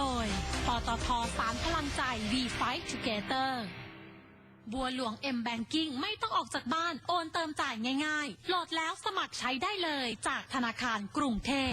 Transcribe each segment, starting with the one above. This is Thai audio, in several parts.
โดย ปตทสารพลังใจ We Fight Together บัวหลวง M Banking ไม่ต้องออกจากบ้าน โอนเติมจ่ายง่ายๆ โหลดแล้วสมัครใช้ได้เลยจากธนาคารกรุงเทพ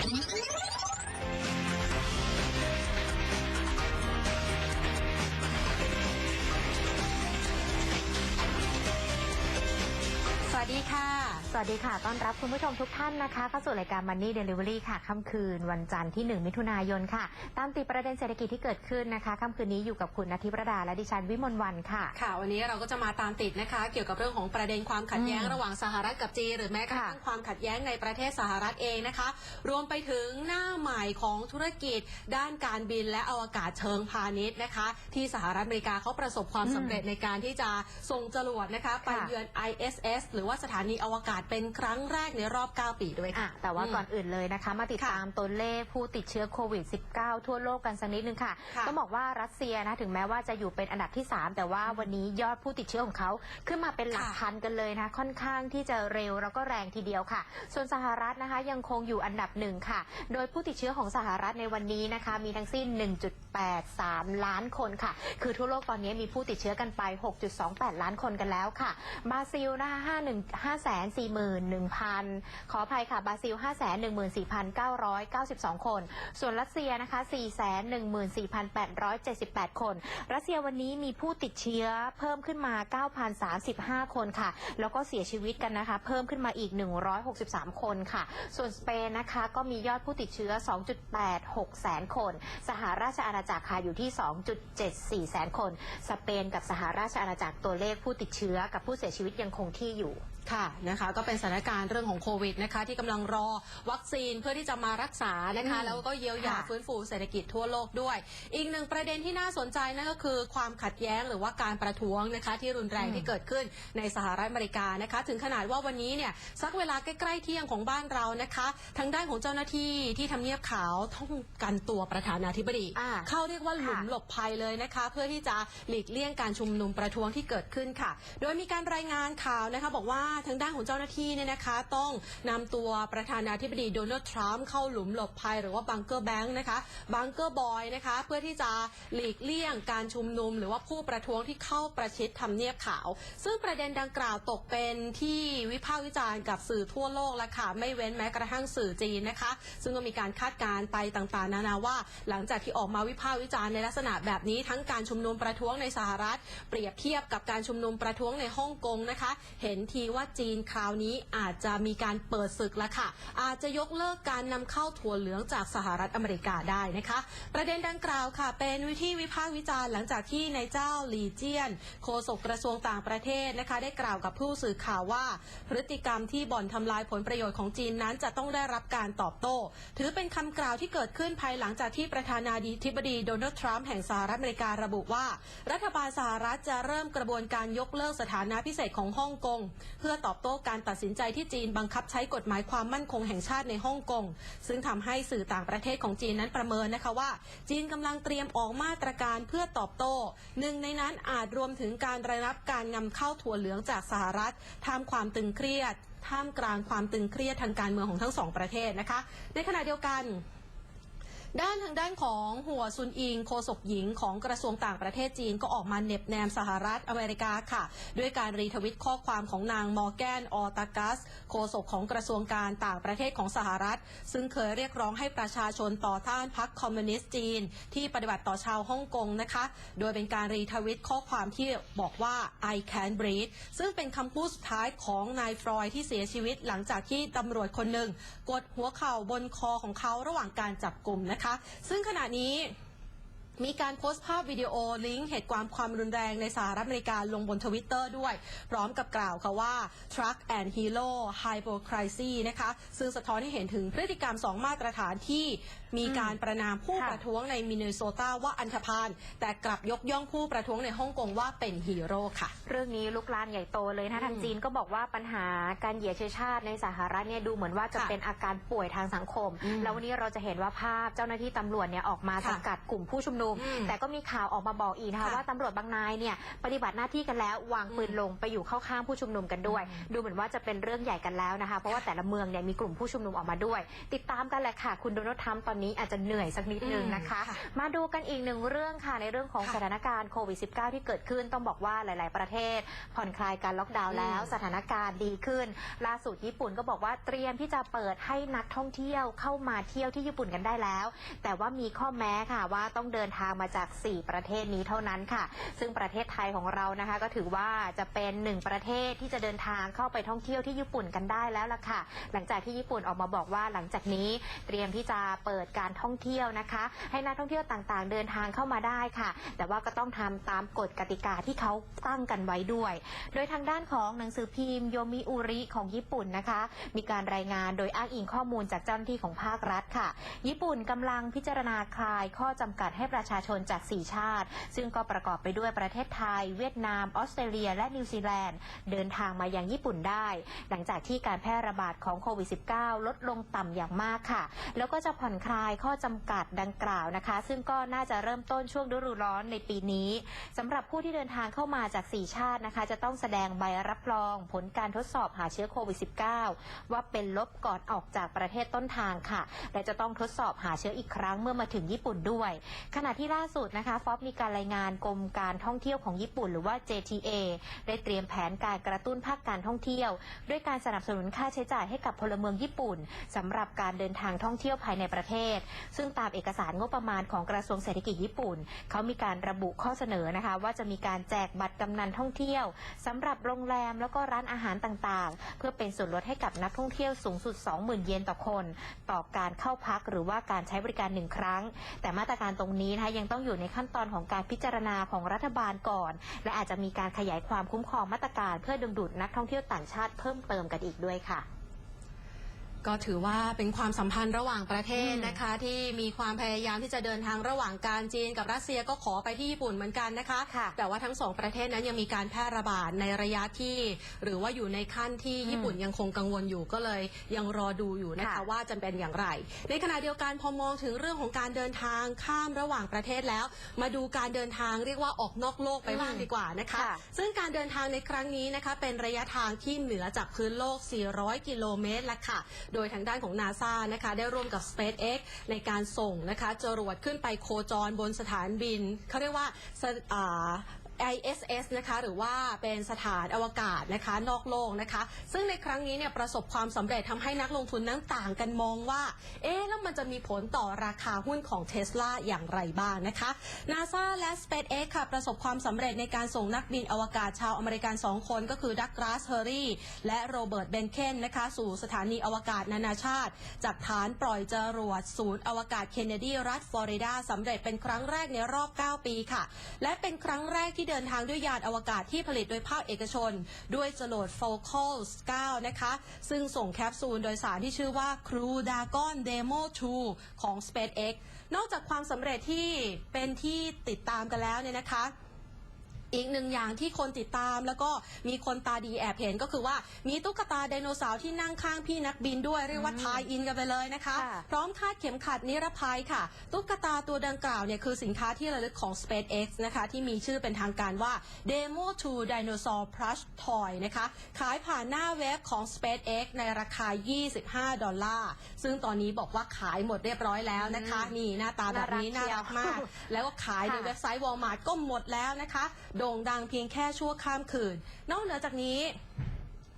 สวัสดีค่ะ ต้อนรับคุณผู้ชมทุกท่านนะคะเข้าสู่รายการ Money Delivery ค่ะค่ำคืน วันจันทร์ที่ 1 มิถุนายนค่ะ ตามติดประเด็นเศรษฐกิจที่เกิดขึ้นนะคะค่ำคืนนี้อยู่กับคุณนทิประดาและดิฉันวิมลวันค่ะ ค่ะ วันนี้เราก็จะมาตามติดนะคะ เกี่ยวกับเรื่องของประเด็นความขัดแย้งระหว่างสหรัฐกับจีนหรือแม้กระทั่งความขัดแย้งในประเทศสหรัฐเองนะคะ รวมไปถึงหน้าใหม่ของธุรกิจ ด้านการบินและอวกาศเชิงพาณิชย์นะคะ ที่สหรัฐอเมริกาเขาประสบความสำเร็จในการที่จะส่งจรวดนะคะไปเยือน ISS หรือว่าสถานีอวกาศเป็นครั้งแรกในรอบ 9 ปีด้วยอะค่ะแต่ว่าอืมก่อนอื่นเลยนะคะ มาติดค่ะตามตัวเลขผู้ติดเชื้อโควิด -19 ทั่วโลกกันสักนิดนึงค่ะ ค่ะต้องบอกว่ารัสเซียนะถึงแม้ว่าจะอยู่เป็นอันดับที่ 3 แต่ว่าวันนี้ยอดผู้ติดเชื้อของเขาขึ้นมาเป็นหลักค่ะพันกันเลยนะ ค่อนข้างที่จะเร็วแล้วก็แรงทีเดียวค่ะ ส่วนสหรัฐนะคะยังคงอยู่อันดับหนึ่งค่ะ โดยผู้ติดเชื้อของสหรัฐในวันนี้นะคะ มีทั้งสิ้น 1.83 ล้านคนค่ะ คือทั่วโลกตอนนี้มีผู้ติดเชื้อกันไป 6.28 ล้านคนกันแล้วค่ะ บราซิลนะคะ51 41,000 ขออภัยค่ะบราซิล 514,992 คน ส่วนรัสเซียนะคะ 414,878 คน รัสเซียวันนี้มีผู้ติดเชื้อเพิ่มขึ้นมา 9,035 คนค่ะ แล้วก็เสียชีวิตกันนะคะ เพิ่มขึ้นมาอีก 163 คนค่ะ ส่วนสเปนนะคะก็มียอดผู้ติดเชื้อ 2.86 แสนคน สหราชอาณาจักรค่ะอยู่ที่ 2.74 แสนคน สเปนกับสหราชอาณาจักรตัวเลขผู้ติดเชื้อกับผู้เสียชีวิตยังคงที่อยู่ ค่ะนะคะก็เป็นสถานการณ์เรื่องของโควิดนะคะที่กำลังรอวัคซีนเพื่อที่จะมารักษานะคะอืมแล้วก็เยียวยาค่ะ ฟื้นฟูเศรษฐกิจทั่วโลกด้วย อีกหนึ่งประเด็นที่น่าสนใจนั่นก็คือความขัดแย้งหรือว่าการประท้วงนะคะที่รุนแรงอืมที่เกิดขึ้นในสหรัฐอเมริกานะคะ ถึงขนาดว่าวันนี้เนี่ยสักเวลาใกล้ๆเที่ยงของบ้านเรานะคะ ทางด้านของเจ้าหน้าที่ที่ทำเนียบขาวต้องกันตัวประธานาธิบดี อ่า เข้าเรียกว่าหลุมค่ะหลบภัยเลยนะคะ เพื่อที่จะหลีกเลี่ยงการชุมนุมประท้วงที่เกิดขึ้นค่ะ โดยมีการรายงานข่าวนะคะ บอกว่าทางด้านของเจ้าหน้าที่เนี่ยนะคะ ต้องนำตัวประธานาธิบดีโดนัลด์ทรัมป์เข้าหลุมหลบภัยหรือว่าบังเกอร์แบงค์นะคะบังเกอร์บอยนะคะ เพื่อที่จะหลีกเลี่ยงการชุมนุม หรือว่าผู้ประท้วงที่เข้าประชิดทำเนียบขาว ซึ่งประเด็นดังกล่าวตกเป็นที่วิพากษ์วิจารณ์กับสื่อทั่วโลกและค่ะไม่เว้นแม้กระทั่งสื่อจีนนะคะ ซึ่งก็มีการคาดการณ์ไปต่างๆ นานาว่า หลังจากที่ออกมาวิพากษ์วิจารณ์ในลักษณะแบบนี้ทั้งการชุมนุมประท้วงในสหรัฐ เปรียบเทียบกับการชุมนุมประท้วงในฮ่องกงนะคะ เห็นทีว่าจีนคราวนี้อาจจะมีการเปิดศึกแล้วค่ะ อาจจะยกเลิกการนำเข้าถั่วเหลืองจากสหรัฐอเมริกาได้นะคะ ประเด็นดังกล่าวค่ะ เป็นวิธีวิพากษ์วิจารณ์หลังจากที่นายเจ้าหลีเจียน โฆษกกระทรวงต่างประเทศนะคะ ได้กล่าวกับผู้สื่อข่าวว่า พฤติกรรมที่บ่อนทำลายผลประโยชน์ของจีนนั้นจะต้องได้รับการตอบโต้ ถือเป็นคำกล่าวที่เกิดขึ้นภายหลังจากที่ประธานาธิบดีโดนัลด์ทรัมป์แห่งสหรัฐอเมริการะบุว่า รัฐบาลสหรัฐจะเริ่มกระบวนการยกเลิกสถานะพิเศษของฮ่องกงเพื่อตอบโต้การตัดสินใจที่จีนบังคับใช้กฎหมายความมั่นคงแห่งชาติในฮ่องกง ซึ่งทำให้สื่อต่างประเทศของจีนนั้นประเมินนะคะว่า จีนกำลังเตรียมออกมาตรการเพื่อตอบโต้หนึ่งในนั้นอาจรวมถึงการระงับการนำเข้าถั่วเหลืองจากสหรัฐท่ามความตึงเครียด ท่ามกลางความตึงเครียดทางการเมืองของทั้งสองประเทศนะคะ ในขณะเดียวกัน ด้านทางด้านของหัวซุนอิงโฆษกหญิงของกระทรวงต่างประเทศจีนก็ออกมาเน็บแนมสหรัฐอเมริกาค่ะ ด้วยการรีทวิตข้อความของนางมอร์แกนออตากัสโฆษกของกระทรวงการต่างประเทศของสหรัฐ ซึ่งเคยเรียกร้องให้ประชาชนต่อต้านพรรคคอมมิวนิสต์จีน ที่ปฏิบัติต่อชาวฮ่องกงนะคะ โดยเป็นการรีทวิตข้อความที่บอกว่า I can breathe ซึ่งเป็นคำพูดสุดท้ายของนายฟรอยที่เสียชีวิตหลังจากที่ตำรวจคนหนึ่งกดหัวเข่าบนคอของเขาระหว่างการจับกลุ่มนะคะซึ่งขณะนี้ มีการโพสต์ภาพวิดีโอลิงก์เหตุความความรุนแรงในสหรัฐอเมริกาลงบนทวิตเตอร์ด้วย พร้อมกับกล่าวค่ะว่า Truck and Hero Hypocrisy นะคะซึ่งสะท้อนให้เห็นถึงพฤติกรรมสองมาตรฐานที่มีการประนามผู้ค่ะประท้วงในมินนิโซตาว่าอันธพาลแต่กลับยกย่องผู้ประท้วงในฮ่องกงว่าเป็นฮีโร่ค่ะ เรื่องนี้ลุกลามใหญ่โตเลยนะอืมทางจีนก็บอกว่าปัญหาการเหยียดเชื้อชาติในสหรัฐเนี่ยดูเหมือนว่าจะค่ะเป็นอาการป่วยทางสังคมอืมแล้ววันนี้เราจะเห็นว่าภาพเจ้าหน้าที่ตำรวจเนี่ยออกมาค่ะสกัดกลุ่มผู้ชุมนุมนุม อืมแต่ก็มีข่าวออกมาบอกอีกนะคะค่ะว่าตำรวจบางนายเนี่ยปฏิบัติหน้าที่กันแล้ว วางปืนลงไปอยู่เข้าข้างผู้ชุมนุมกันด้วยดูเหมือนว่าจะเป็นเรื่องใหญ่กันแล้วนะคะ เพราะว่าแต่ละเมืองเนี่ยมีกลุ่มผู้ชุมนุมออกมาด้วย ติดตามกันแหละค่ะ คุณโดนัลด์ทรัมป์ตอนนี้อาจจะเหนื่อยสักนิดนึงนะคะ อืมค่ะ มาดูกันอีกหนึ่งเรื่องค่ะในเรื่องของค่ะสถานการณ์โควิด -19 ที่เกิดขึ้นต้องบอกว่าหลาย ๆ ประเทศ ผ่อนคลายการล็อกดาวน์แล้ว อืมสถานการณ์ดีขึ้น ล่าสุดญี่ปุ่นก็บอกว่าเตรียมที่จะเปิดให้นักท่องเที่ยวเข้ามาเที่ยวที่ญี่ปุ่นกันได้แล้ว แต่ว่ามีข้อแม้ค่ะว่าต้องเดินทางมาจาก 4 ประเทศนี้เท่านั้นค่ะ ซึ่งประเทศไทยของเรานะคะ ก็ถือว่าจะเป็นหนึ่งประเทศที่จะเดินทางเข้าไปท่องเที่ยวที่ญี่ปุ่นกันได้แล้วล่ะค่ะ หลังจากที่ญี่ปุ่นออกมาบอกว่าหลังจากนี้เตรียมที่จะเปิดการท่องเที่ยวนะคะ ให้นักท่องเที่ยวต่างๆ เดินทางเข้ามาได้ค่ะ แต่ว่าก็ต้องทำตามกฎกติกาที่เขาตั้งกันไว้ด้วย โดยทางด้านของหนังสือพิมพ์โยมิอุริของญี่ปุ่นนะคะ มีการรายงานโดยอ้างอิงข้อมูลจากเจ้าหน้าที่ของภาครัฐค่ะ ญี่ปุ่นกำลังพิจารณาคลายข้อจำกัดให้ประชาชนจาก 4 ชาติ ซึ่งก็ประกอบไปด้วยประเทศไทย เวียดนาม ออสเตรเลีย และนิวซีแลนด์ เดินทางมายังญี่ปุ่นได้ หลังจากที่การแพร่ระบาดของโควิด -19 ลดลงต่ำอย่างมากค่ะ แล้วก็จะผ่อนคลายข้อจำกัดดังกล่าวนะคะ ซึ่งก็น่าจะเริ่มต้นช่วงฤดูร้อนในปีนี้สำหรับผู้ที่เดินทางเข้ามาจาก 4 ชาตินะคะ จะต้องแสดงใบรับรอง ผลการทดสอบหาเชื้อโควิด -19 ว่าเป็นลบก่อนออกจากประเทศต้นทางค่ะ และจะต้องทดสอบหาเชื้ออีกครั้งเมื่อมาถึงญี่ปุ่นด้วยขณะที่ล่าสุดนะคะฟอบมีการรายงานกรมการท่องเที่ยวของญี่ปุ่น หรือว่า JTA ได้เตรียมแผนการกระตุ้นภาคการท่องเที่ยว ด้วยการสนับสนุนค่าใช้จ่ายให้กับพลเมืองญี่ปุ่นสำหรับการเดินทางท่องเที่ยวภายในประเทศ ซึ่งตามเอกสารงบประมาณของกระทรวงเศรษฐกิจญี่ปุ่น เขามีการระบุข้อเสนอนะคะ ว่าจะมีการแจกบัตรกำนันท่องเที่ยวสำหรับโรงแรมแล้วก็ร้านอาหารต่างๆ เพื่อเป็นส่วนลดให้กับนักท่องเที่ยวสูงสุด 20,000 เยนต่อคน ต่อการเข้าพักหรือว่าการใช้บริการหนึ่งครั้ง แต่มาตรการตรงนี้นะคะยังต้องอยู่ในขั้นตอนของการพิจารณาของรัฐบาลก่อน และอาจจะมีการขยายความคุ้มครองมาตรการ เพื่อดึงดูดนักท่องเที่ยวต่างชาติเพิ่มเติมกันอีกด้วยค่ะ ก็ถือว่าเป็นความสัมพันธ์ระหว่างประเทศอืมนะคะ ที่มีความพยายามที่จะเดินทางระหว่างการจีนกับรัสเซียก็ขอไปที่ญี่ปุ่นเหมือนกันนะคะค่ะแต่ว่าทั้งสองประเทศนั้นยังมีการแพร่ระบาดในระยะที่ หรือว่าอยู่ในขั้นที่ญี่ปุ่นยังคงกังวลอยู่ก็เลยยังรอดูอยู่นะคะค่ะว่าจะเป็นอย่างไร ในขณะเดียวกันพอมองถึงเรื่องของการเดินทางข้ามระหว่างประเทศแล้ว มาดูการเดินทางเรียกว่าออกนอกโลกไปบ้างดีกว่านะคะค่ะซึ่งการเดินทางในครั้งนี้นะคะเป็นระยะทางที่เหนือจากพื้นโลก 400 กิโลเมตรละค่ะโดยทางด้านของนาซานะคะได้ร่วมกับ SpaceX ในการส่งนะคะจรวดขึ้นไปโคจรบนสถานบินเขาเรียกว่าา ISS นะคะหรือว่าเป็นสถานอวกาศนะคะนอกโลกนะคะ ซึ่งในครั้งนี้เนี่ยประสบความสำเร็จทำให้นักลงทุนนั้นต่างกันมองว่า เอ๊ะแล้วมันจะมีผลต่อราคาหุ้นของ Tesla อย่างไรบ้างนะคะ NASA และ SpaceX ค่ะประสบความสำเร็จในการส่งนักบินอวกาศชาวอเมริกัน 2 คนก็คือดักลาสเฮอรี่และโรเบิร์ตเบนเคนนะคะสู่สถานีอวกาศนานาชาติ จากฐานปล่อยจรวดศูนย์อวกาศเคนเนดีรัฐฟลอริดาสำเร็จเป็นครั้งแรกในรอบ 9 ปีค่ะ และเป็นครั้งแรกที่เดินทางด้วยยานอวกาศที่ผลิตโดยภาคเอกชน ด้วยจรวด Focal 9 นะคะ ซึ่งส่งแคปซูลโดยสารที่ชื่อว่า Crew Dragon Demo 2 ของ SpaceX นอกจากความสำเร็จที่เป็นที่ติดตามกันแล้วเนี่ยนะคะ อีกหนึ่งอย่างที่คนติดตามแล้วก็มีคนตาดีแอบเห็นก็คือว่ามีตุ๊กตาไดโนเสาร์ที่นั่งข้างพี่นักบินด้วยเรียกว่าทายอินกันไปเลยนะคะค่ะพร้อมคาดเข็มขัดนิรภัยค่ะ ตุ๊กตาตัวดังกล่าวเนี่ยคือสินค้าที่ระลึกของ SpaceX นะคะ ที่มีชื่อเป็นทางการว่า Demo 2 Dinosaur Plush Toy นะคะ ขายผ่านหน้าเว็บของ SpaceX ในราคา 25 ดอลลาร์ ซึ่งตอนนี้บอกว่าขายหมดเรียบร้อยแล้วนะคะนี่หน้าตาแบบนี้น่าน่ารัรักกเชียวมาก แล้วก็ขายในค่ะเว็บไซต์ Walmart ก็หมดแล้วนะคะโด่งดังเพียงแค่ชั่วข้ามคืน นอกเหนือจากนี้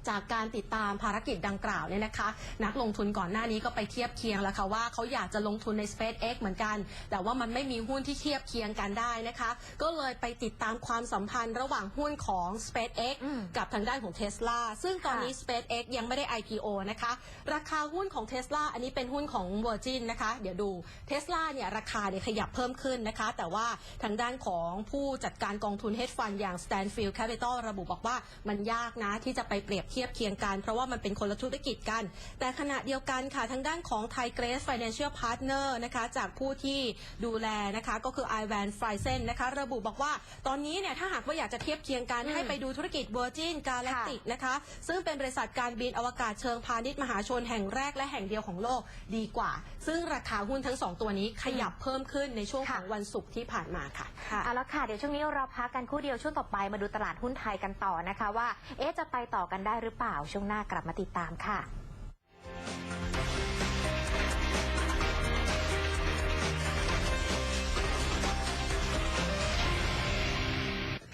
จากการติดตามภารกิจดังกล่าวเนี่ยนะคะ นักลงทุนก่อนหน้านี้ก็ไปเทียบเคียงแล้วค่ะว่าเขาอยากจะลงทุนใน SpaceX เหมือนกัน แต่ว่ามันไม่มีหุ้นที่เทียบเคียงกันได้นะคะ ก็เลยไปติดตามความสัมพันธ์ระหว่างหุ้นของ SpaceX อืมกับทางด้านของ Tesla ซึ่งตอนนี้ค่ะ SpaceX ยังไม่ได้ IPO นะคะ ราคาหุ้นของ Tesla อันนี้เป็นหุ้นของ Virgin นะคะ เดี๋ยวดู Tesla เนี่ยราคาเนี่ยขยับเพิ่มขึ้นนะคะ แต่ว่าทางด้านของผู้จัดการกองทุน hedge fund อย่าง Stanfield Capital ระบุบอกว่ามันยากนะที่จะไปเปรียบเทียบทียบเคียงกัน เพราะว่ามันเป็นคนละธุรกิจกัน แต่ขณะเดียวกันค่ะทางด้านของไทยเกรส Financial Partner นะคะจากผู้ที่ดูแลนะคะก็คือ i v a n f r i s e n นะคะระบุบอกว่าตอนนี้เนี่ยถ้าหากว่าอยากจะเทียบเคียงกันอืมให้ไปดูธุรกิจ Virgin Galactic นะคะซึ่งเป็นบริษัทการบินอวกาศเชิงพาณิชย์มหาชนแห่งแรกและแห่งเดียวของโลกดีกว่า ซึ่งราคาหุ้นทั้งสองตัวนี้ขยับเพิ่มขึ้นในช่วงของวันศุกร์ที่ผ่านมาค่ะเอาละค่ะเดี๋ยวช่วงนี้เราพักกันครู่เดียวช่วงต่อไปมาดูตลาดหุ้นไทยกันต่อนะคะว่าเอ๊ะจะไปต่อกันได้หรือเปล่า ช่วงหน้ากลับมาติดตามค่ะ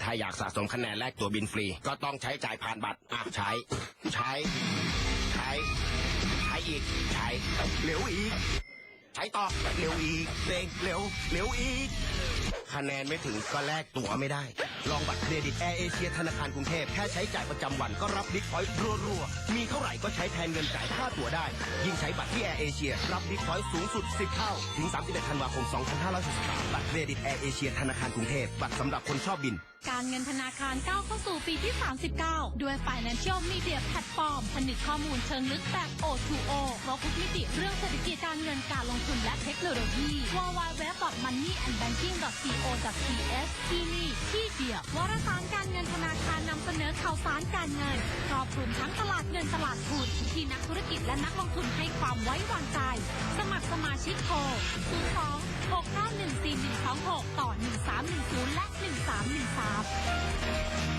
ถ้าอยากสะสมคะแนนแลกตัวบินฟรี ก็ต้องใช้จ่ายผ่านบัตรอะใช้ ใช้ ใช้ ใช้อีก ใช้เร็วอีก ใช้ต่อเร็วอีกเร่งเร็วเร็วอีก คะแนนไม่ถึงก็แลกตั๋วไม่ได้ ลองบัตรเครดิตแอร์เอเชียธนาคารกรุงเทพแค่ใช้จ่ายประจำวันก็รับบิ๊กพอยต์รัวๆ มีเท่าไหร่ก็ใช้แทนเงินจ่ายค่าตั๋วได้ ยิ่งใช้บัตรที่แอร์เอเชียรับบิ๊กพอยต์สูงสุด 10 เท่า ถึง 31 ธันวาคม 2563บัตรเครดิตแอร์เอเชียธนาคารกรุงเทพบัตรสำหรับคนชอบบินการเงินธนาคารก้าวเข้าสู่ปีที่ 39 ด้วย Financial Media Platform ผนึกข้อมูลเชิงลึกแบบ O2O ครบทุกมิติเรื่องเศรษฐกิจการเงินการลงทุนและเทคโนโลยี www.moneyandbanking.co.th ที่นี่ที่เดียววารสารการเงินธนาคารนำเสนอข่าวสารการเงินครอบคลุมทั้งตลาดเงินตลาดทุนที่นักธุรกิจและนักลงทุนให้ความไว้วางใจ สมัครสมาชิกโทร 02 691 4126 ต่อ 1310 และ 1313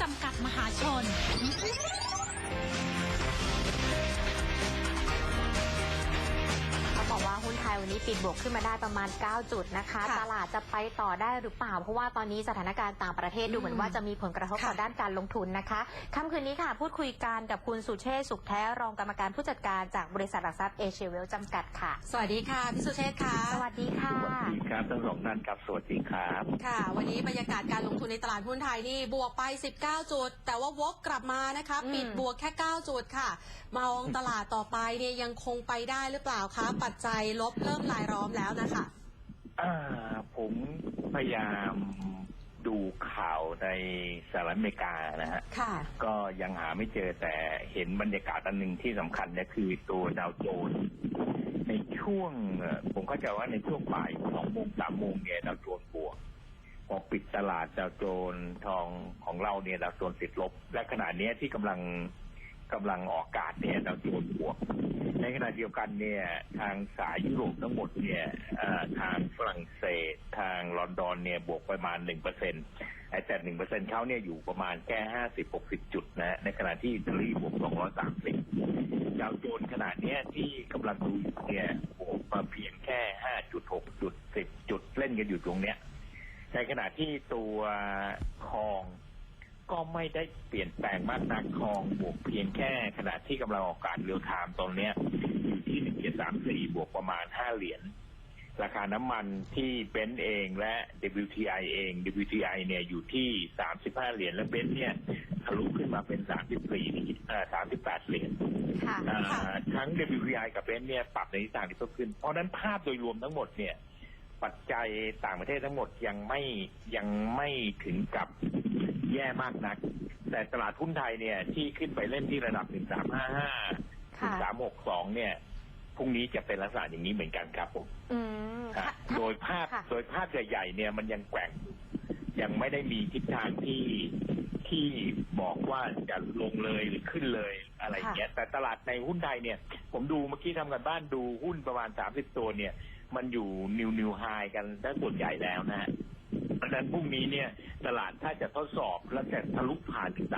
จำกัดมหาชน ว่าหุ้นไทยวันนี้ปิดบวกขึ้นมาได้ประมาณ 9 จุดนะคะค่ะตลาดจะไปต่อได้หรือเปล่า เพราะว่าตอนนี้สถานการณ์ต่างประเทศดูเหมือนว่าจะมีผลกระทบต่อค่ะด้านการลงทุนนะคะค่ำคืนนี้ค่ะ พูดคุยกันกับคุณสุเชษฐ์สุขแท้รองกรรมการผู้จัดการจากบริษัทหลักทรัพย์เอเชียเวลจำกัดค่ะ สวัสดีค่ะพี่สุเชษฐ์ค่ะ สวัสดีค่ะ สวัสดีครับทั้งสองท่านครับสวัสดีครับ ค่ะ วันนี้บรรยากาศการลงทุนในตลาดหุ้นไทยนี่บวกไป 19 จุด แต่ว่าวกกลับมานะคะอืมปิดบวกแค่ 9 จุดค่ะ มองตลาดต่อไปเนี่ยยังคงไปได้หรือเปล่าคะปัจจัยลบเริ่มลายล้อมแล้วนะคะอ่าผมพยายามดูข่าวในสหรัฐอเมริกานะฮะ ค่ะ ก็ยังหาไม่เจอแต่เห็นบรรยากาศอันหนึ่งที่สำคัญเนี่ยคือตัวดาวโจนส์ในช่วงเอ่อผมเข้าใจว่าในช่วงบ่ายสองโมงสามโมงเนี่ยดาวโจนส์บวกพอปิดตลาดดาวโจนส์ทองของเราเนี่ยดาวโจนส์ติดลบ และขณะเนี้ยที่กำลัง กำลังออกอากาศเนี่ยดาวโจนส์บวก ในขณะเดียวกันเนี่ยทางสายยุโรปทั้งหมดเนี่ยทางฝรั่งเศส ทางลอนดอนเนี่ยบวกประมาณหนึ่งเปอร์เซ็นต์ไอ้แต่หนึ่งเปอร์เซ็นต์เขาเนี่ยอยู่ประมาณแค่ห้าสิบหกสิบจุดนะในขณะที่อิตาลีบวกสองร้อยสามสิบดาวโจนส์ขนาดเนี้ยที่กำลังดูอยู่เนี่ยบวกมาเพียงแค่ห้าจุดหกจุดสิบจุดเล่นกันอยู่ตรงเนี้ยในขณะที่ตัวคอง ก็ไม่ได้เปลี่ยนแปลงมากนักคองบวกเพียงแค่ขณะที่กำลังออกการเรียวไทม์ตรงเนี้ยอยู่ที่หนึ่งเจ็ดสามสี่บวกประมาณห้าเหรียญราคาน้ำมันที่เบนซ์เองและ WTI เอง WTI เนี่ยอยู่ที่สามสิบห้าเหรียญและเบนซ์เนี่ยทะลุขึ้นมาเป็นสามสิบสี่เอ่อสามสิบแปดเหรียญค่ะอ่าค่ะทั้ง WTI กับเบนซ์เนี่ยปรับในทิศทางที่เพิ่มขึ้น เพราะฉะนั้นภาพโดยรวมทั้งหมดเนี่ย ปัจจัยต่างประเทศทั้งหมดยังไม่ยังไม่ถึงกับ แย่มากนัก แต่ตลาดหุ้นไทยเนี่ย ที่ขึ้นไปเล่นที่ระดับ 1355ค่ะ1362 เนี่ยพรุ่งนี้จะเป็นลักษณะอย่างนี้เหมือนกันครับผมอืมฮะค่ะโดยภาพค่ะโดยภาพใหญ่ๆเนี่ยมันยังแกว่ง ยังไม่ได้มีทิศทางที่ที่บอกว่าจะลงเลยหรือขึ้นเลยอะไรอย่างเงี้ย แต่ตลาดในหุ้นไทยเนี่ย ผมดูเมื่อกี้ทำกันบ้านดูหุ้นประมาณ30ตัวเนี่ย มันอยู่นิวนิวไฮกันทั้งส่วนใหญ่แล้วนะฮะ เพราะฉะนั้นพรุ่งนี้เนี่ยตลาดถ้าจะทดสอบแล้วจะทะลุผ่านถึง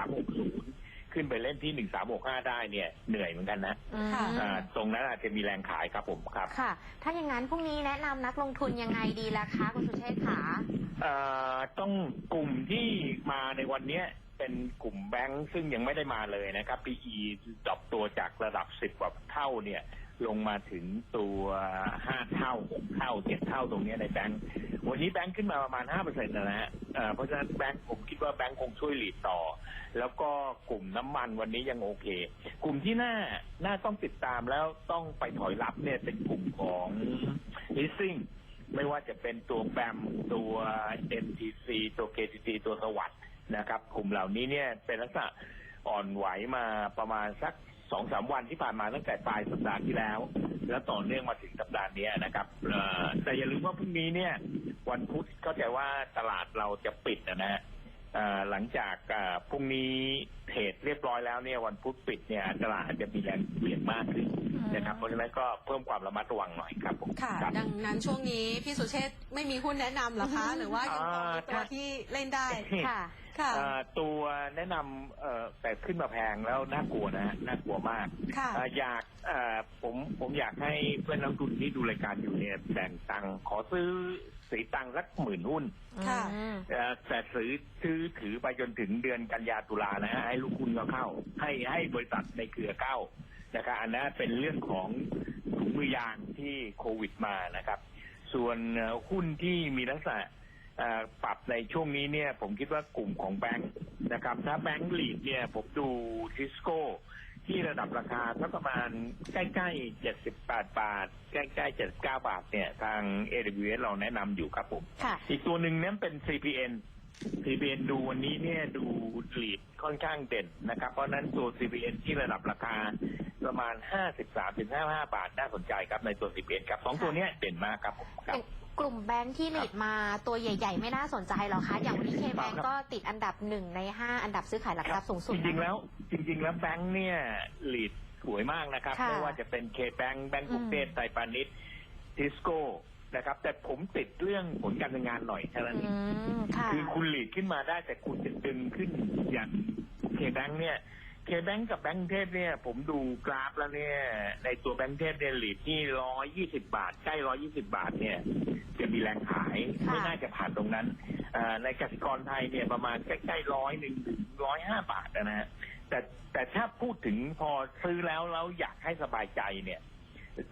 360 ขึ้นไปเล่นที่ 1365 ได้เนี่ยเหนื่อยเหมือนกันนะอืม ค่ะ อ่าตรงนั้นอาจจะมีแรงขายครับผมครับค่ะ ถ้าอย่างนั้นพรุ่งนี้แนะนำนักลงทุนยังไงดีล่ะคะคุณสุเชษฐ์ขาเอ่อต้องกลุ่มที่มาในวันเนี้ยเป็นกลุ่มแบงค์ซึ่งยังไม่ได้มาเลยนะครับ PE ดรอปตัวจากระดับ 10 กว่าเท่าเนี่ย ลงมาถึงตัวห้าเท่าหกเท่าเจ็ดเท่าตรงนี้ในแบงก์วันนี้แบงก์ขึ้นมาประมาณห้าเปอร์เซ็นต์นะฮะเพราะฉะนั้นแบงก์ผมคิดว่าแบงก์คงช่วยหลีดต่อ แล้วก็กลุ่มน้ำมันวันนี้ยังโอเค กลุ่มที่น่าน่าต้องติดตามแล้วต้องไปถอยรับเนี่ยเป็นกลุ่มของ leasing ไม่ว่าจะเป็นตัวแบมตัว MTC ตัว KTC ตัวสวัสด์นะครับ กลุ่มเหล่านี้เนี่ยเป็นลักษณะอ่อนไหวมาประมาณสัก สองสามวันที่ผ่านมาตั้งแต่ปลายสัปดาห์ที่แล้ว แล้วต่อเนื่องมาถึงสัปดาห์เนี้ยนะครับเอ่อแต่อย่าลืมว่าพรุ่งนี้เนี่ย วันพุธเข้าใจว่าตลาดเราจะปิดนะฮะเอ่อหลังจากเอ่อพรุ่งนี้เทรดเรียบร้อยแล้วเนี่ยวันพุธปิดเนี่ยตลาดอาจจะมีแรงเปลี่ยนมากขึ้นนะครับเพราะฉะนั้นก็เพิ่มความระมัดระวังหน่อยครับผมค่ะครับดังนั้นช่วงนี้พี่สุเชษฐ์ไม่มีหุ้นแนะนำเหรอคะ หรือว่ายังพอมีตัวที่เล่นได้ค่ะ ค่ะเอ่อตัวแนะนำเอ่อแต่ขึ้นมาแพงแล้วน่ากลัวนะฮะน่ากลัวมากค่ะเอ่ออยากเอ่อผมผมอยากให้เพื่อนนักลงทุนที่ดูรายการอยู่เนี่ยแบ่งตังค์ขอซื้อสีตังค์สักหมื่นหุ้นค่ะ อืม เอ่อแต่ซื้อซื้อถือไปจนถึงเดือนกันยาตุลานะฮะให้ลูกคุณก็เข้า ให้ให้บริษัทในเครือเข้านะครับอันนั้นเป็นเรื่องของถุงมือยางที่โควิดมานะครับ ส่วนเอ่อหุ้นที่มีลักษณะเอ่อ ปรับในช่วงนี้เนี่ยผมคิดว่ากลุ่มของแบงค์นะครับ ถ้าแบงค์ลีดเนี่ยผมดูทิสโก้ที่ระดับราคาสักประมาณใกล้ๆ 78 บาท ใกล้ๆ 79 บาทเนี่ยทาง AWS เราแนะนำอยู่ครับผมค่ะอีกตัวหนึ่งนั้นเป็น CPN CPN ดูวันนี้เนี่ยดูลีดค่อนข้างเด่นนะครับ เพราะฉะนั้นตัว CPN ที่ระดับราคาประมาณ 53ถึง55 บาทน่าสนใจครับในตัว CPN ครับสองตัวเนี้ยเด่นมากครับผมครับ กลุ่มแบงค์ที่หลีดมาตัวใหญ่ ๆ ไม่น่าสนใจหรอคะ อย่างวันนี้เคแบงครับก็ติดอันดับหนึ่งในห้าอันดับซื้อขายหลักทรัพย์สูงสุด จริงๆนะแล้ว จริง ๆ แล้วแบงค์เนี่ยลีดสวยมากนะครับค่ะไม่ว่าจะเป็นเคแบงค์แบงก์กรุงเทพอืมไทยพาณิชย์ทิสโก้นะครับ แต่ผมติดเรื่องผลการทำงานหน่อยเท่านั้นเองอืมค่ะคือคุณหลีดขึ้นมาได้แต่คุณจะดึงขึ้นอย่างเคแบงค์เนี่ย เคแบงค์กับแบงค์เทพเนี่ย ผมดูกราฟแล้วเนี่ย ในตัวแบงค์เทพเนี่ยหลีดที่ร้อยยี่สิบาท ใกล้ร้อยี่สิบาทเนี่ย จะมีแรงขายค่ะไม่น่าจะผ่านตรงนั้นอ่าในกสิกรไทยเนี่ยประมาณใกล้ๆร้อยหนึ่งถึงร้อยห้าบาทนะฮะแต่แต่ถ้าพูดถึงพอซื้อแล้วแล้วอยากให้สบายใจเนี่ย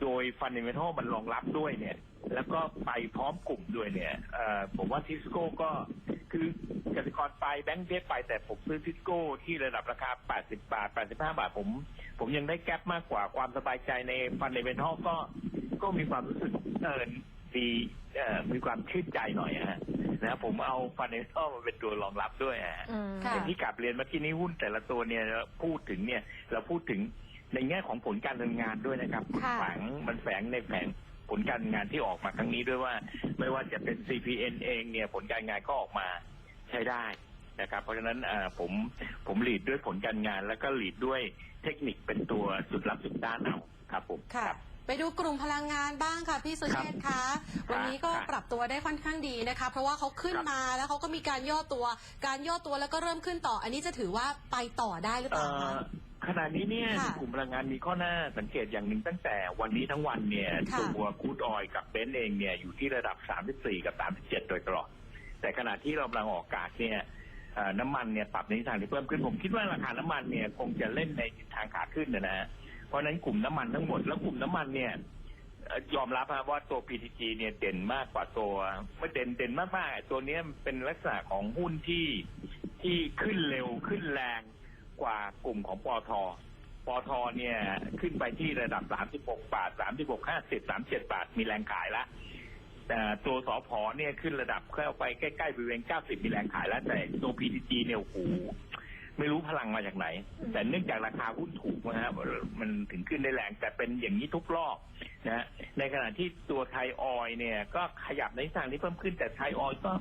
โดยฟันเดเมทัลมันรองรับด้วยเนี่ย แล้วก็ไปพร้อมกลุ่มด้วยเนี่ยเอ่อผมว่าทิสโก้ก็คือกสิกรไปแบงก์เดไปแต่ผมซื้อทิสโก้ที่ระดับราคา 80 บาท 85 บาทผม ผมยังได้แก๊ปมากกว่าความสบายใจในฟันเดเมทัลก็ก็มีความรู้สึกเออดีเอ่อมีความชื่นใจหน่อยฮะนะผมเอาฟันเดเมทัลมาเป็นตัวรองรับด้วยฮะอืมค่ะอย่างที่กลับเรียนเมื่อกี้นี้หุ้นแต่ละตัวเนี่ยพูดถึงเนี่ย เราพูดถึง ในแง่ของผลการดำเนินงานด้วยนะครับค่ะ แฝงมันแฝงในแฝงผลการงานที่ออกมาครั้งนี้ด้วยว่า ไม่ว่าจะเป็น CPN เองเนี่ยผลการงานก็ออกมาใช้ได้นะครับ เพราะฉะนั้นอ่าผมผมหลีดด้วยผลการงาน แล้วก็หลีดด้วยเทคนิคเป็นตัวจุดรับจุดต้านเอาครับผมค่ะ รับ ไปดูกลุ่มพลังงานบ้างค่ะพี่สุเชษฐ์คะวันนี้ก็ครับปรับตัวได้ค่อนข้างดีนะคะ เพราะว่าเขาขึ้นครับมาแล้วเขาก็มีการย่อตัว การย่อตัวแล้วก็เริ่มขึ้นต่อ อันนี้จะถือว่าไปต่อได้หรือเปเอ่ล่าคะอ ขณะนี้เนี่ยค่ะกลุ่มพลังงานมีข้อหน้าสังเกตอย่างหนึ่งตั้งแต่วันนี้ทั้งวันเนี่ยค่ะ ตัวคูดออยกับเบนซ์เองเนี่ยอยู่ที่ระดับ 34 กับ 37 โดยตลอด แต่ขณะที่เรากำลังออกอากาศเนี่ยเอ่อน้ำมันเนี่ยปรับในทิศทางที่เพิ่มขึ้นผมคิดว่าราคาน้ำมันเนี่ยคงจะเล่นในทิศทางขาขึ้นนะนะฮะเพราะฉะนั้นกลุ่มน้ำมันทั้งหมดแล้วกลุ่มน้ำมันเนี่ยเอ่อยอมรับนะว่าตัว PTG เนี่ยเด่นมากกว่าตัวไม่เด่นเด่นมากๆตัวเนี้ยเป็นลักษณะของหุ้นที่ที่ขึ้นเร็วขึ้นแรง กว่ากลุ่มของปอทปอทเนี่ยขึ้นไปที่ระดับ 36 บาท 36 50 37 บาท มีแรงขายแล้วแต่ตัวสอพอเนี่ยขึ้นระดับเข้าไปใกล้ๆบริเวณ 90 มีแรงขายแล้ว แต่ตัว PTG เนี่ยโอ้โหไม่รู้พลังมาจากไหน แต่เนื่องจากราคาหุ้นถูกนะฮะมันถึงขึ้นได้แรง แต่เป็นอย่างนี้ทุกรอบนะในขณะที่ตัวไทยออยเนี่ย ก็ขยับในทางที่เพิ่มขึ้นแต่ไทยออยก็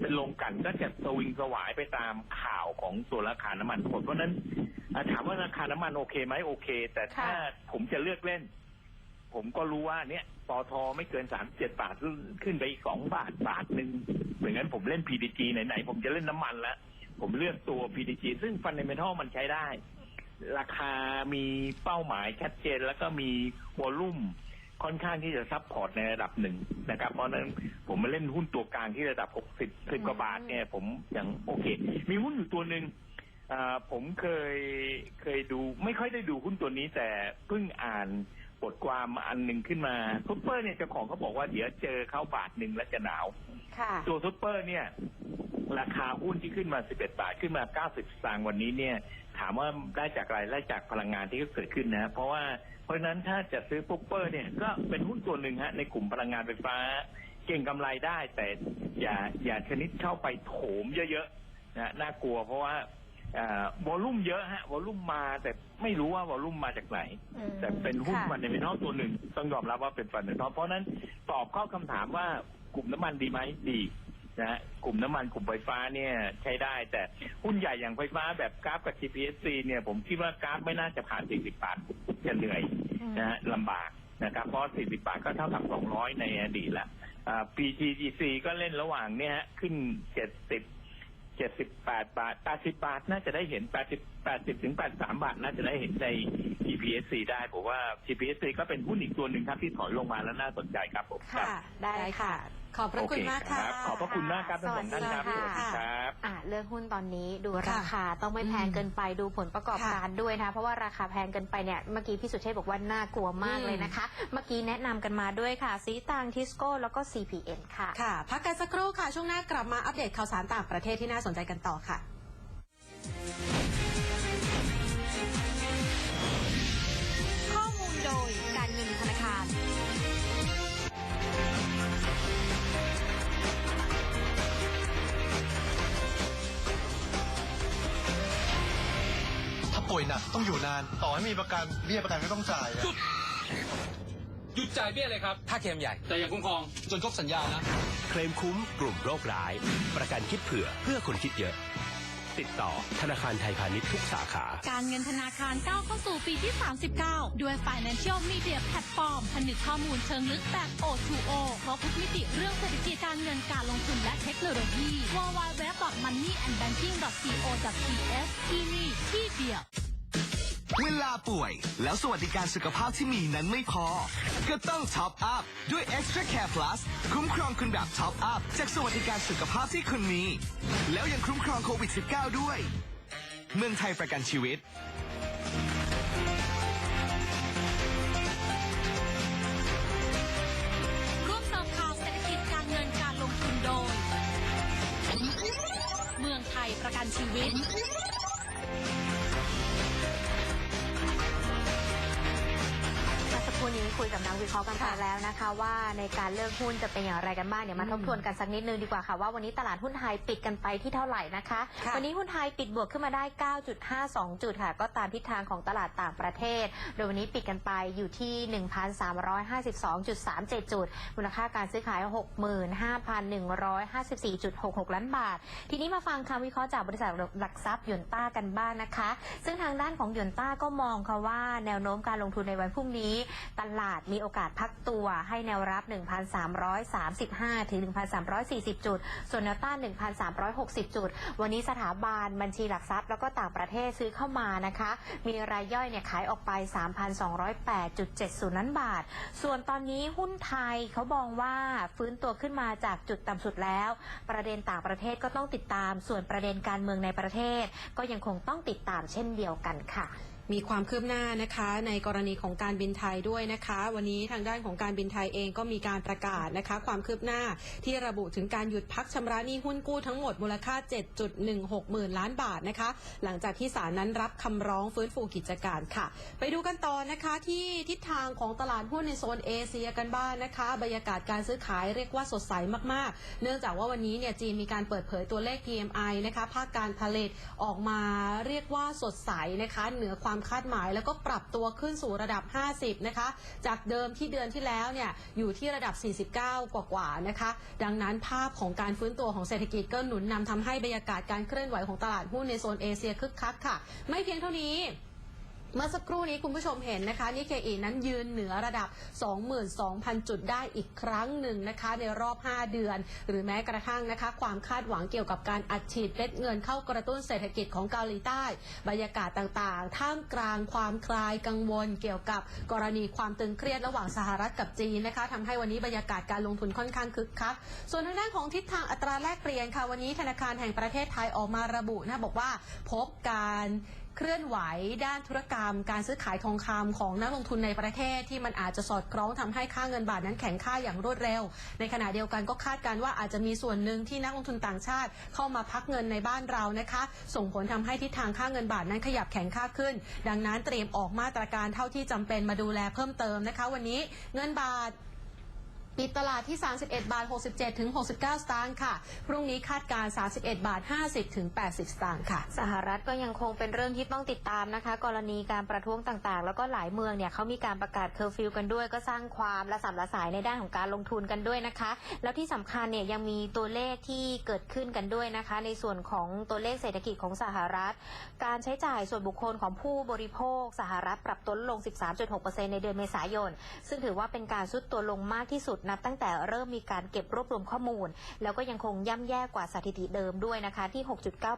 เป็นลงกันก็จะสวิงสวายไปตามข่าวของตัวราคาน้ำมันหมดเพราะฉะนั้นอะถามว่าราคาน้ำมันโอเคไหมโอเค แต่ถ้าค่ะผมจะเลือกเล่น ผมก็รู้ว่าเนี่ยปอทไม่เกินสามเจ็ดบาทขึ้นขึ้นไปอีกสองบาทบาทหนึ่งเหมือนกันผมเล่น PDG ไหนๆผมจะเล่นน้ำมันแล้วผมเลือกตัว PDG ซึ่งฟันในเมทัลมันใช้ได้ ราคามีเป้าหมายชัดเจนแล้วก็มีวอลลุ่ม ค่อนข้างที่จะซับพอร์ตในระดับหนึ่งนะครับ เพราะฉะนั้นผมมาเล่นหุ้นตัวกลางที่ระดับหกสิบสิบกว่าบาทเนี่ยผมยังโอเค มีหุ้นอยู่ตัวหนึ่งอ่าผมเคยเคยดูไม่ค่อยได้ดูหุ้นตัวนี้ แต่เพิ่งอ่านบทความอันหนึ่งขึ้นมาซุปเปอร์เนี่ยเจ้าของเขาบอกว่าเดี๋ยวเจอเขาบาทหนึ่งแล้วจะหนาวค่ะตัวซุปเปอร์เนี่ย ราคาหุ้นที่ขึ้นมา 11 บาทขึ้นมา 90 สตางค์วันนี้เนี่ยถามว่าได้จากอะไรได้จากพลังงานที่เกิดขึ้นนะเพราะว่าเพราะฉะนั้นถ้าจะซื้อซุปเปอร์เนี่ยก็เป็นหุ้นตัวหนึ่งฮะในกลุ่มพลังงานไฟฟ้า เก่งกำไรได้แต่อย่าอย่าชนิดเข้าไปโถมเยอะๆนะน่ากลัวเพราะว่าวอลุ่มเยอะฮะวอลุ่มมาแต่ไม่รู้ว่าวอลุ่มมาจากไหนอืมแต่เป็นหุ้นค่ะฟันเดเมทัลตัวหนึ่งต้องยอมรับว่าเป็นฟันเดเมทัลเพราะฉะนั้นตอบข้อคำถามว่ากลุ่มน้ำมันดีไหมดี นะฮะกลุ่มน้ำมันกลุ่มไฟฟ้าเนี่ยใช้ได้ แต่หุ้นใหญ่อย่างไฟฟ้าแบบกราฟกับ GPSC เนี่ยผมคิดว่ากราฟไม่น่าจะผ่าน 40 บาทจะเหนื่อยอืมนะฮะลำบากนะครับเพราะ 40 บาทก็เท่ากับ 200 ในอดีตละอ่า PTGC ก็เล่นระหว่างเนี่ยฮะขึ้น 70 78 บาท 80 บาท น่าจะได้เห็น 80 80ถึง 83 บาท น่าจะได้เห็นใน GPSC ได้ผมว่า GPSC ก็เป็นหุ้นอีกตัวหนึ่งครับที่ถอยลงมาแล้วน่าสนใจครับผมค่ะ ได้ค่ะ ขอบพระคุณมากค่ะโอเรับขอบพระคุณมากครับทั้งสองท่านครับสสวัวัสสดีดีค่ะครับอะเรื่องหุ้นตอนนี้ดูค่ะราคาต้องไม่แพงอืมเกินไปดูผลประกอบค่ะการด้วยนะคะเพราะว่าราคาแพงเกินไปเนี่ยเมื่อกี้พี่สุเชษฐ์บอกว่าน่ากลัวมากอืมเลยนะคะ เมื่อกี้แนะนำกันมาด้วยค่ะซีตังทิสโก้แล้วก็ CPN ค่ะค่ะ พักกันสักครู่ค่ะ ช่วงหน้ากลับมาอัปเดตข่าวสารต่างประเทศที่น่าสนใจกันต่อค่ะ ถ้าป่วยหนักต้องอยู่นาน ต่อให้มีประกันเบี้ยประกันก็ต้องจ่ายอะหยุดจ่ายเบี้ยเลยครับ ถ้าเคลมใหญ่ แต่อย่าคุ้มครอง จนครบสัญญานะ เคลมคุ้มกลุ่มโรคร้าย ประกันคิดเผื่อเพื่อคนคิดเยอะ ติดต่อธนาคารไทยพาณิชย์ทุกสาขา การเงินธนาคารก้าวเข้าสู่ปีที่ 39 ด้วย Financial Media Platform ผนึกข้อมูลเชิงลึกแบบ O2O ครบทุกมิติเรื่องเศรษฐกิจการเงินการลงทุนและเทคโนโลยี www.moneyandbanking.th ที่นี่ที่เดียว เวลาป่วย แล้วสวัสดิการสุขภาพที่มีนั้นไม่พอ ก็ต้องท็อปอัพด้วย Extra Care Plus คุ้มครองคุณแบบท็อปอัพจากสวัสดิการสุขภาพที่คุณมี แล้วยังคุ้มครองโควิด -19 ด้วย เมืองไทยประกันชีวิตร่วมเติมข่าวเศรษฐกิจการเงินการลงทุนโดย เมืองไทยประกันชีวิต ครู่นี้คุยกับนักวิเคราะห์กันไปแล้วนะคะ ว่าในการเลือกหุ้นจะเป็นอย่างไรกันบ้างเดี๋ยวมาทบทวนกันสักนิดนึงดีกว่าค่ะว่าวันนี้ตลาดหุ้นไทยปิดกันไปที่เท่าไหร่นะคะ ค่ะวันนี้หุ้นไทยปิดบวกขึ้นมาได้ 9.52 จุดค่ะ ก็ตามทิศทางของตลาดต่างประเทศ โดยวันนี้ปิดกันไปอยู่ที่ 1,352.37 จุด มูลค่าการซื้อขาย 65,154.66 ล้านบาท ทีนี้มาฟังคำวิเคราะห์จากบริษัทหลักทรัพย์หยวนต้ากันบ้างนะคะ ซึ่งทางด้านของหยวนต้าก็มองค่ะว่าแนวโน้มการลงทุนในวันพรุ่งนี้ตลาดมีโอกาสพักตัวให้แนวรับ 1,335 ถึง 1,340 จุด ส่วนแนวต้าน 1,360 จุด วันนี้สถาบันบัญชีหลักทรัพย์แล้วก็ต่างประเทศซื้อเข้ามานะคะ มีรายย่อยเนี่ยขายออกไป 3,208.70ล้นบาท ส่วนตอนนี้หุ้นไทยเขามองว่าฟื้นตัวขึ้นมาจากจุดต่ำสุดแล้ว ประเด็นต่างประเทศก็ต้องติดตาม ส่วนประเด็นการเมืองในประเทศ ก็ยังคงต้องติดตามเช่นเดียวกันค่ะ มีความคืบหน้านะคะในกรณีของการบินไทยด้วยนะคะ วันนี้ทางด้านของการบินไทยเองก็มีการประกาศนะคะ ความคืบหน้าที่ระบุถึงการหยุดพักชำระหนี้หุ้นกู้ทั้งหมดมูลค่า 7.16 หมื่นล้านบาทนะคะ หลังจากที่ศาลนั้นรับคำร้องฟื้นฟูกิจการค่ะ ไปดูกันต่อนะคะที่ทิศทางของตลาดหุ้นในโซนเอเชียกันบ้างนะคะ บรรยากาศการซื้อขายเรียกว่าสดใสมากๆ เนื่องจากว่าวันนี้เนี่ยจีนมีการเปิดเผยตัวเลข PMI นะคะภาคการผลิตออกมาเรียกว่าสดใสนะคะเหนือความคาดหมาย แล้วก็ปรับตัวขึ้นสู่ระดับ 50 นะคะ จากเดิมที่เดือนที่แล้วเนี่ยอยู่ที่ระดับ 49 กว่าๆนะคะ ดังนั้นภาพของการฟื้นตัวของเศรษฐกิจก็หนุนนำทำให้บรรยากาศการเคลื่อนไหวของตลาดหุ้นในโซนเอเชียคึกคักค่ะ ไม่เพียงเท่านี้ เมื่อสักครู่นี้คุณผู้ชมเห็นนะคะนิเคอีนั้นยืนเหนือระดับ 22,000 จุดได้อีกครั้งหนึ่งนะคะ ในรอบ 5 เดือน หรือแม้กระทั่งนะคะ ความคาดหวังเกี่ยวกับการอัดฉีดเม็ดเงินเข้ากระตุ้นเศรษฐกิจของเกาหลีใต้ บรรยากาศต่างๆ ท่ามกลางความคลายกังวล เกี่ยวกับกรณีความตึงเครียดระหว่างสหรัฐกับจีนนะคะทำให้วันนี้บรรยากาศการลงทุนค่อนข้างคึกคักส่วนทางด้านของทิศทางอัตราแลกเปลี่ยนค่ะวันนี้ธนาคารแห่งประเทศไทยออกมาระบุนะบอกว่าพบการ เคลื่อนไหวด้านธุรกรรม การซื้อขายทองคำของนักลงทุนในประเทศที่มันอาจจะสอดคล้องทำให้ค่าเงินบาทนั้นแข็งค่าอย่างรวดเร็ว ในขณะเดียวกันก็คาดการว่าอาจจะมีส่วนหนึ่งที่นักลงทุนต่างชาติ เข้ามาพักเงินในบ้านเรานะคะ ส่งผลทำให้ทิศทางค่าเงินบาทนั้นขยับแข็งค่าขึ้น ดังนั้นเตรียมออกมาตรการเท่าที่จำเป็นมาดูแลเพิ่มเติมนะคะ วันนี้เงินบาท ปิดตลาดที่ 31 บาท 67 ถึง 69 สตางค์ค่ะ พรุ่งนี้คาดการ์31 บาท 50 ถึง 80 สตางค์ค่ะ สหรัฐก็ยังคงเป็นเรื่องที่ต้องติดตามนะคะ กรณีการประท้วงต่างๆ แล้วก็หลายเมืองเนี่ยเขามีการประกาศเคอร์ฟิวกันด้วย ก็สร้างความระสำระสายในด้านของการลงทุนกันด้วยนะคะ แล้วที่สำคัญเนี่ยยังมีตัวเลขที่เกิดขึ้นกันด้วยนะคะ ในส่วนของตัวเลขเศรษฐกิจของสหรัฐ การใช้จ่ายส่วนบุคคลของผู้บริโภค สหรัฐปรับตัวลง 13.6%ในเดือนเมษายน ซึ่งถือว่าเป็นการซุดตัวลงมากที่สุดนับตั้งแต่เริ่มมีการเก็บรวบรวมข้อมูล แล้วก็ยังคงย่ำแย่กว่าสถิติเดิมด้วยนะคะที่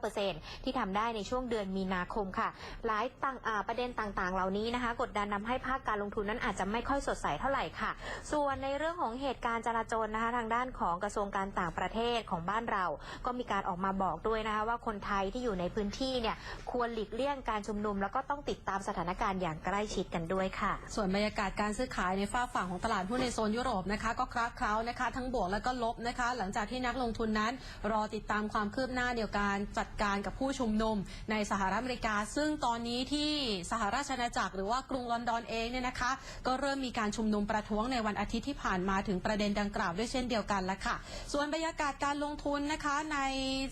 6.9%ที่ทำได้ในช่วงเดือนมีนาคมค่ะ หลายต่างาประเด็นต่างๆ เหล่านี้นะคะ กดดันนำให้ภาคการลงทุนนั้นอาจจะไม่ค่อยสดใสเท่าไหร่ค่ะ ส่วนในเรื่องของเหตุการณ์จราจรนะคะทางด้านของกระทรวงการต่างประเทศของบ้านเรา ก็มีการออกมาบอกด้วยนะคะว่าคนไทยที่อยู่ในพื้นที่เนี่ยควรหลีกเลี่ยงการชุมนุม แล้วก็ต้องติดตามสถานการณ์อย่างใกล้ชิดกันด้วยค่ะ ส่วนบรรยากาศการซื้อขายในฝ้าฝั่งของตลาดหุ้นในโซนยุโรปนะคะก็คลักเคล้านะคะ ทั้งบวกและก็ลบนะคะ หลังจากที่นักลงทุนนั้น รอติดตามความคืบหน้าเดียวกันจัดการกับผู้ชุมนุมในสหรัฐอเมริกา ซึ่งตอนนี้ที่สหราชอาณาจักรหรือว่ากรุงลอนดอนเองเนี่ยนะคะ ก็เริ่มมีการชุมนุมประท้วงในวันอาทิตย์ที่ผ่านมาถึงประเด็นดังกล่าวด้วยเช่นเดียวกันแล้วค่ะ ส่วนบรรยากาศการลงทุนนะคะใน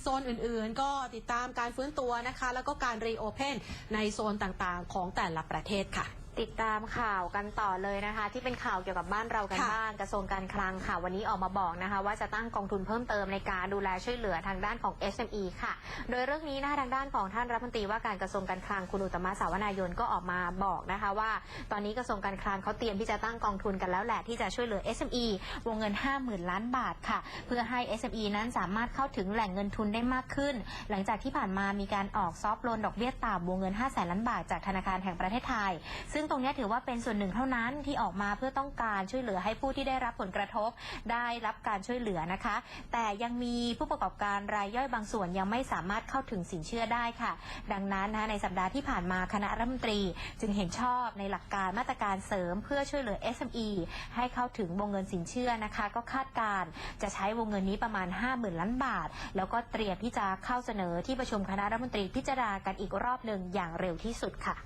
โซนอื่นๆ ก็ติดตามการฟื้นตัวนะคะ แล้วก็การรีโอเพนในโซนต่างๆ ของแต่ละประเทศค่ะ ติดตามข่าวกันต่อเลยนะคะ ที่เป็นข่าวเกี่ยวกับบ้านเรากันค่ะบ้างกระทรวงการคลังค่ะ วันนี้ออกมาบอกนะคะ ว่าจะตั้งกองทุนเพิ่มเติมในการดูแลช่วยเหลือทางด้านของ SME ค่ะ โดยเรื่องนี้นะคะทางด้านของท่านรัฐมนตรีว่าการกระทรวงการคลังคุณอุตตมะสาวนายนก็ออกมาบอกนะคะ ว่า ตอนนี้กระทรวงการคลังเขาเตรียมที่จะตั้งกองทุนกันแล้วแหละที่จะช่วยเหลือ SME วงเงิน 50,000 ล้านบาทค่ะ เพื่อให้ SME นั้นสามารถเข้าถึงแหล่งเงินทุนได้มากขึ้น หลังจากที่ผ่านมามีการออกซอฟต์โลนดอกเบี้ยต่ำวงเงิน 5 0 0แสนล้านบาทจากธนาคารแห่งประเทศไทย ซึ่งตรงนี้ถือว่าเป็นส่วนหนึ่งเท่านั้นที่ออกมาเพื่อต้องการช่วยเหลือให้ผู้ที่ได้รับผลกระทบ ได้รับการช่วยเหลือนะคะ แต่ยังมีผู้ประกอบการรายย่อยบางส่วนยังไม่สามารถเข้าถึงสินเชื่อได้ค่ะ ดังนั้นนะในสัปดาห์ที่ผ่านมาคณะรัฐมนตรี จึงเห็นชอบในหลักการมาตรการเสริมเพื่อช่วยเหลือ SME ให้เข้าถึงวงเงินสินเชื่อนะคะ ก็คาดการณ์จะใช้วงเงินนี้ประมาณ 50,000 ล้านบาท แล้วก็เตรียมที่จะเข้าเสนอที่ประชุมคณะรัฐมนตรีพิจารณากันอีกรอบหนึ่งอย่างเร็วที่สุดค่ะ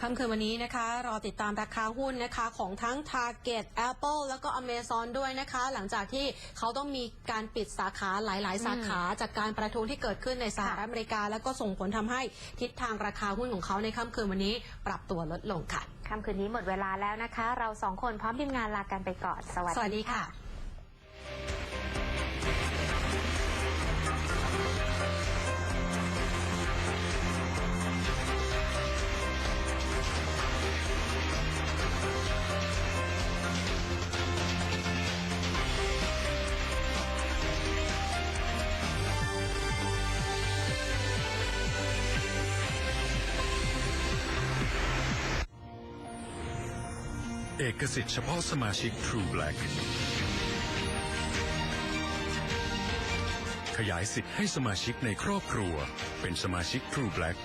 ค่ำคืนวันนี้นะคะ รอติดตามราคาหุ้นนะคะ ของทั้ง Target Apple แล้วก็ Amazon ด้วยนะคะ หลังจากที่เขาต้องมีการปิดสาขาหลาย ๆ สาขาจากการประท้วงที่เกิดขึ้นในสหรัฐอเมริกา แล้วก็ส่งผลทำให้ทิศทางราคาหุ้นของเขาในค่ำคืนวันนี้ปรับตัวลดลงค่ะค่ำคืนนี้หมดเวลาแล้วนะคะ เราสองคนพร้อมทีมงานลากันไปก่อนสวัสสวัสดีดีค่ะ อกสิทธิ์เฉพาะสมาชิก True Black ขยายสิทธิ์ให้สมาชิกในครอบครัว เป็นสมาชิก True Black